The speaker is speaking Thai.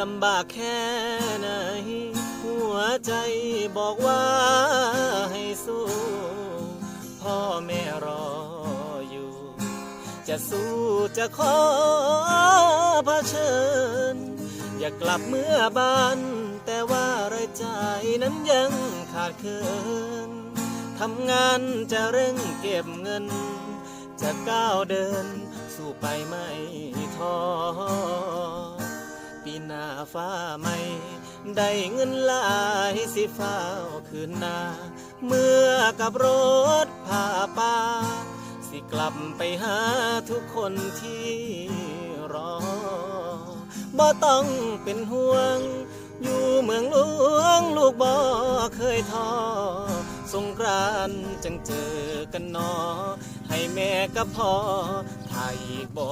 ลำบากแค่ไหน หัวใจบอกว่าให้สู้ พ่อแม่รออยู่ จะสู้จะขอเผชิญ อยากกลับเมื่อบ้าน แต่ว่ารายจ่ายนั้นยังขาดเคินทำงานจะเร่งเก็บเงิน จะก้าวเดิน สู้ไปไม่ท้อ ฟ้าใหม่ ได้เงินหลายสิฟ้าวคืนนา เมื่อกับรถพาป่า สิกลับไปหาทุกคนที่รอบ่ต้องเป็นห่วง อยู่เมืองหลวงลูกบ่เคยท้อสงกรานจังเจอกันนอ ให้แม่กับพ่อถ่ายอีกบ่